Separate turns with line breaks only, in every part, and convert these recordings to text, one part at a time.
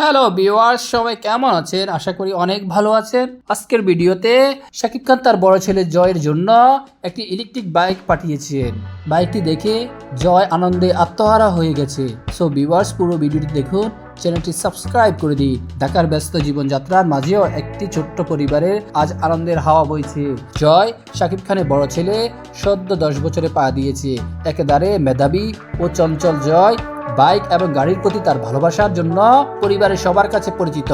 Hello viewers সবাই কেমন আছেন? আশা করি অনেক ভালো আছেন। আজকের ভিডিওতে শাকিব খান তার বড় ছেলে জয়ের জন্য একটি ইলেকট্রিক বাইক পাঠিয়েছেন। বাইকটি দেখে জয় আনন্দে আত্মহারা হয়ে গেছে। সো ভিউয়ার্স পুরো ভিডিওটি দেখুন চ্যানেলটি সাবস্ক্রাইব করে দিই ঢাকার ব্যস্ত জীবনযাত্রার মাঝেও একটি ছোট্ট পরিবারের আজ আনন্দের হাওয়া বইছে। জয় শাকিব খানের বড় ছেলে, সদ্য দশ বছরে পা দিয়েছে। একেবারে মেধাবী ও চঞ্চল জয় বাইক এবং গাড়ির প্রতি তার ভালোবাসার জন্য পরিবারের সবার কাছে পরিচিত।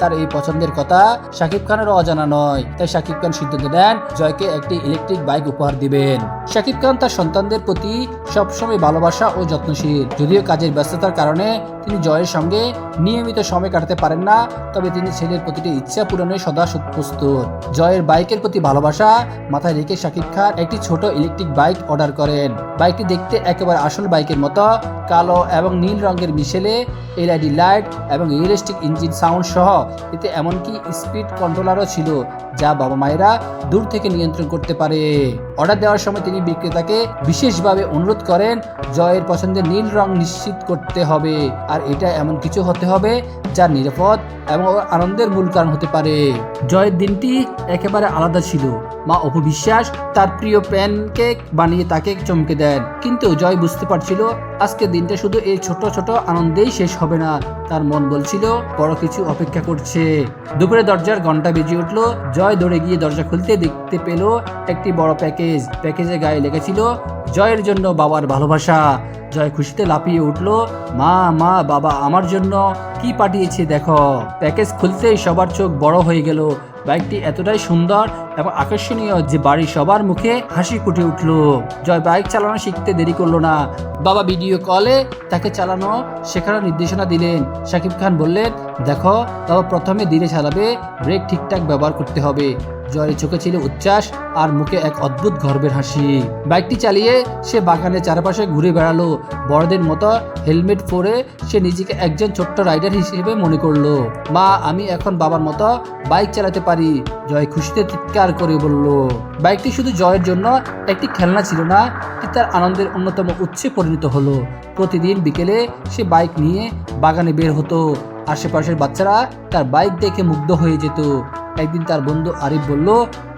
তার এই পছন্দের কথা শাকিব খানেরও অজানা নয়। তাই শাকিব খান সিদ্ধান্ত নেন, জয়কে একটি ইলেকট্রিক বাইক উপহার দিবেন। শাকিব খান তার সন্তানদের প্রতি সবসময় ভালোবাসা ও যত্নশীল। যদিও কাজের ব্যস্ততার কারণে তিনি জয়ের সঙ্গে নিয়মিত সময় কাটাতে পারেন না, তবে তিনি ছেলের প্রতিটি ইচ্ছা পূরণে সদা প্রস্তুত জয়ের বাইকের প্রতি ভালোবাসা মাথায় রেখে শাকিব খান একটি ছোট ইলেকট্রিক বাইক অর্ডার করেন। বাইকটি দেখতে একেবারে আসল বাইকের মতো, কালো এবং নীল রঙের মিশেলে এলআইডি লাইট এবং রিয়েলিস্টিক ইঞ্জিন সাউন্ড সহ, এতে এমনকি স্পিড কন্ট্রোলারও ছিল, যা বাবা মায়েরা দূর থেকে নিয়ন্ত্রণ করতে পারে। অর্ডার দেওয়ার সময় তিনি বিক্রেতাকে বিশেষভাবে অনুরোধ করেন, জয়ের পছন্দের নীল রং নিশ্চিত করতে হবে। আর এটা এমন কিছু হতে হবে যা নিরাপদ এবং আনন্দের মূল কারণ হতে পারে। জয়ের দিনটি একেবারে আলাদা ছিল। মা অপু বিশ্বাস তার প্রিয় প্যান কেক বানিয়ে তাকে চমকে দেন। কিন্তু জয় বুঝতে পারছিল আজকের দিনটা শুধু এই ছোট ছোট আনন্দেই শেষ হবে না। তার মন বলছিল, বড় কিছু অপেক্ষা করছে। দুপুরে দরজার ঘণ্টা বেজে উঠল। জয় দৌড়ে গিয়ে দরজা খুলতে দেখতে পেল একটি বড় প্যাকেজ। প্যাকেজে গায়ে লেগেছিল জয়ের জন্য বাবার ভালোবাসা। জয় খুশিতে লাফিয়ে উঠল, মা মা, বাবা, আমার জন্য কি পাঠিয়েছে দেখো? প্যাকেজ খুলতেই সবার চোখ বড় হয়ে গেল। বাইকটি এতটাই সুন্দর এবং আকর্ষণীয় যে বাড়ির সবার মুখে হাসি ফুটে উঠল। জয় বাইক চালানো শিখতে দেরি করল না। বাবা ভিডিও কলে তাকে চালানো শেখানোর নির্দেশনা দিলেন। শাকিব খান বললেন, দেখো, বাবা প্রথমে ধীরে চালাবে, ব্রেক ঠিকঠাক ব্যবহার করতে হবে। জয়ের চোখে ছিল উচ্ছ্বাস আর মুখে এক অদ্ভুত গর্বের হাসি। বাইকটি চালিয়ে সে বাগানের চারপাশে ঘুরে বেড়ালো। বড়দের মতো হেলমেট পরে সে নিজেকে একজন ছোট্ট রাইডার হিসেবে মনে করল। মা, আমি এখন বাবার মতো বাইক চালাতে পারি। জয় খুশিতে চিৎকার করে বলল। বাইকটি শুধু জয়ের জন্য একটি খেলনা ছিল না তার আনন্দের অন্যতম উৎসে পরিণত হলো। প্রতিদিন বিকেলে সে বাইক নিয়ে বাগানে বের হতো। আশেপাশের বাচ্চারা তার বাইক দেখে মুগ্ধ হয়ে যেত। একদিন তার বন্ধু আরিফ বলল,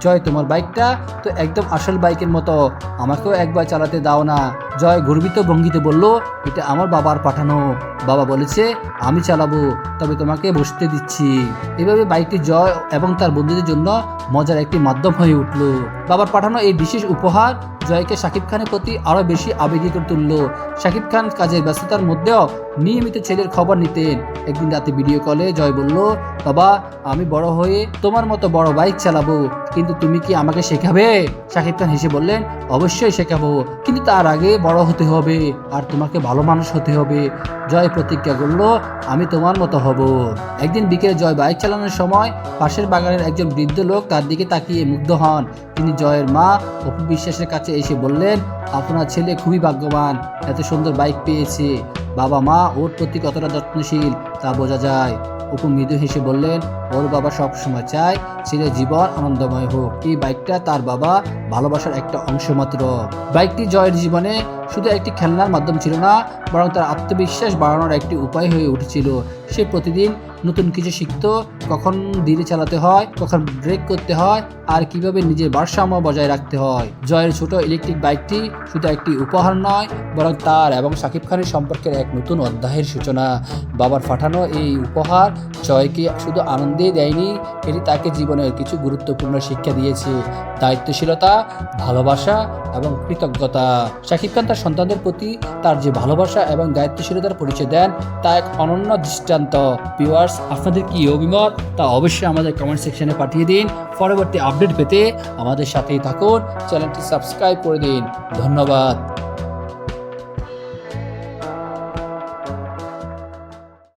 জয়, তোমার বাইকটা তো একদম আসল বাইকের মতো। আমাকেও একবার চালাতে দাও না। জয় গর্বিত ভঙ্গিতে বলল, এটা আমার বাবার পাঠানো। বাবা বলেছে, আমি চালাবো, তবে তোমাকে বসতে দিচ্ছি। এভাবে বাইকটি জয় এবং তার বন্ধুদের জন্য মজার একটি মাধ্যম হয়ে উঠল। বাবার পাঠানো এই বিশেষ উপহার জয়কে শাকিব খানের প্রতি আরও বেশি আবেগী করে তুলল। শাকিব খান কাজের ব্যস্ততার মধ্যেও নিয়মিত ছেলের খবর নিতেন। একদিন রাতে ভিডিও কলে জয় বলল, বাবা, আমি বড় হয়ে তোমার মতো বড় বাইক চালাবো, কিন্তু তুমি কি আমাকে শেখাবে? শাকিব খান হেসে বললেন, অবশ্যই শেখাবো। কিন্তু তার আগে বড় হতে হবে আর তোমাকে ভালো মানুষ হতে হবে। জয় প্রতিজ্ঞা করল, আমি তোমার মতো হব। একদিন বিকেলে জয় বাইক চালানোর সময় পাশের বাগানের একজন বৃদ্ধ লোক তার দিকে তাকিয়ে মুগ্ধ হন। তিনি জয়ের মা অপু বিশ্বাসের কাছে এসে বললেন, আপনার ছেলে খুবই ভাগ্যবান, এত সুন্দর বাইক পেয়েছে। বাবা মা ওর প্রতি কতটা যত্নশীল, তা বোঝা যায়। অপু মৃদু হেসে বললেন, ওর বাবা সব সময় চায় ছেলের জীবন আনন্দময় হোক। এই বাইকটা তার বাবা ভালোবাসার একটা অংশ মাত্র। বাইকটি জয়ের জীবনে শুধু একটি খেলনার মাধ্যম ছিল না বরং তার আত্মবিশ্বাস বাড়ানোর একটি উপায় হয়ে উঠেছিল। সে প্রতিদিন নতুন কিছু শিখত, কখন ধীরে চালাতে হয়, কখন ব্রেক করতে হয়, আর কীভাবে নিজের ভারসাম্য বজায় রাখতে হয়। জয়ের ছোট ইলেকট্রিক বাইকটি শুধু একটি উপহার নয়, বরং তার এবং শাকিব খানের সম্পর্কের এক নতুন অধ্যায়ের সূচনা। বাবার পাঠানো এই উপহার জয়কে শুধু আনন্দেই দেয়নি, এটি তাকে জীবনের কিছু গুরুত্বপূর্ণ শিক্ষা দিয়েছে। দায়িত্বশীলতা, ভালোবাসা এবং কৃতজ্ঞতা। শাকিব খান তার সন্তানদের প্রতি তার যে ভালোবাসা এবং দায়িত্বশীলতার পরিচয় দেন, তা এক অনন্য দৃষ্টান্ত ভিউয়ার্স আপনাদের কি অভিমত? তা অবশ্যই আমাদের কমেন্ট সেকশনে পাঠিয়ে দিন। পরবর্তী আপডেট পেতে আমাদের সাথেই থাকুন। চ্যানেলটি সাবস্ক্রাইব করে দিন। ধন্যবাদ।